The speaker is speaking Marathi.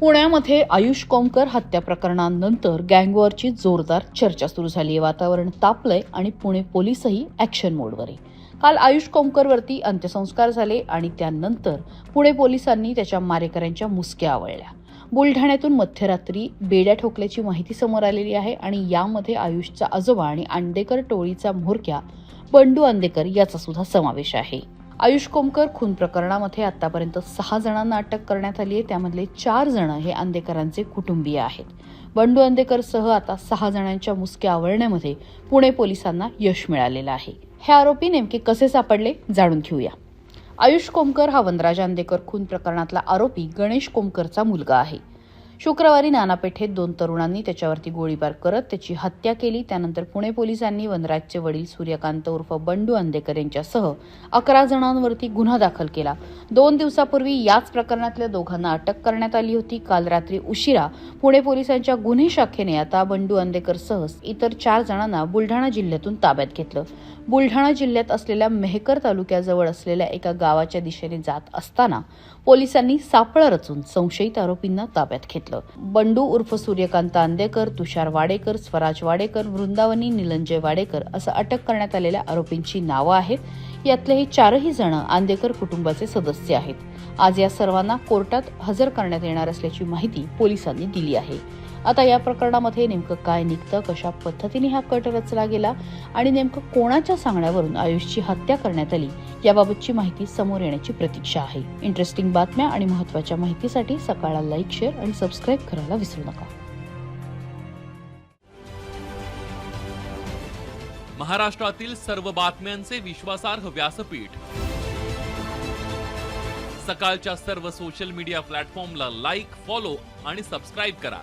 पुण्यामध्ये आयुष कोमकर हत्या प्रकरणानंतर गँगवॉरची जोरदार चर्चा सुरू झाली. आहे वातावरण तापलंय आणि पुणे पोलीसही ॲक्शन मोडवर आहे काल आयुष कोमकरवरती अंत्यसंस्कार झाले आणि त्यानंतर पुणे पोलिसांनी त्याच्या मारेकऱ्यांच्या मुसक्या आवळल्या. बुलढाण्यातून मध्यरात्री बेड्या ठोकल्याची माहिती समोर आलेली आहे आणि यामध्ये आयुषचा आजोबा आणि आंडेकर टोळीचा म्होरक्या बंडू आंदेकर याचा सुद्धा समावेश आहे. आयुष कोमकर खून प्रकरणामध्ये आतापर्यंत सहा जणांना अटक करण्यात आली आहे. त्यामधले चार जण हे आंदेकरांचे कुटुंबीय आहेत. बंडू अंदेकरसह आता सहा जणांच्या मुसक्या आवळण्यामध्ये पुणे पोलिसांना यश मिळालेलं आहे. हे आरोपी नेमके कसे सापडले जाणून घेऊया. आयुष कोमकर हा वनराज आंदेकर खून प्रकरणातला आरोपी गणेश कोमकरचा मुलगा आहे. शुक्रवारी नानापेठेत दोन तरुणांनी त्याच्यावरती गोळीबार करत त्याची हत्या केली. त्यानंतर पुणे पोलिसांनी वनराजचे वडील सूर्यकांत उर्फ बंडू अंदेकर यांच्यासह अकरा जणांवरती गुन्हा दाखल केला. दोन दिवसापूर्वी याच प्रकरणातल्या दोघांना अटक करण्यात आली होती. काल रात्री उशिरा पुणे पोलिसांच्या गुन्हे शाखेने आता बंडू अंदेकरसह इतर चार जणांना बुलढाणा जिल्ह्यातून ताब्यात घेतलं. बुलढाणा जिल्ह्यात असलेल्या मेहकर तालुक्याजवळ असलेल्या एका गावाच्या दिशेने जात असताना पोलिसांनी सापळा रचून संशयित आरोपींना ताब्यात घेतलं. बंडू उर्फ सूर्यकांत आंदेकर तुषार वाडेकर स्वराज वाडेकर वृंदावनी निलंजय वाडेकर असं अटक करण्यात आलेल्या आरोपींची नावं आहेत. यातले हे चारही जण आंदेकर कुटुंबाचे सदस्य आहेत. आज या सर्वांना कोर्टात हजर करण्यात येणार असल्याची माहिती पोलिसांनी दिली आहे. आता या प्रकरणामध्ये नेमकं काय निघतं कशा पद्धतीने हा कट रचला गेला आणि नेमकं कोणाच्या सांगण्यावरून आयुषची हत्या करण्यात आली याबाबतची माहिती समोर येण्याची प्रतीक्षा आहे. इंटरेस्टिंग बातम्या आणि महत्त्वाच्या माहितीसाठी सकाळला लाईक शेअर आणि सबस्क्राईब करायला विसरू नका. महाराष्ट्रातील सर्व बातम्यांचे विश्वासार्ह व्यासपीठ. सकाळच्या सर्व सोशल मीडिया प्लॅटफॉर्मला लाईक फॉलो आणि सबस्क्राईब करा.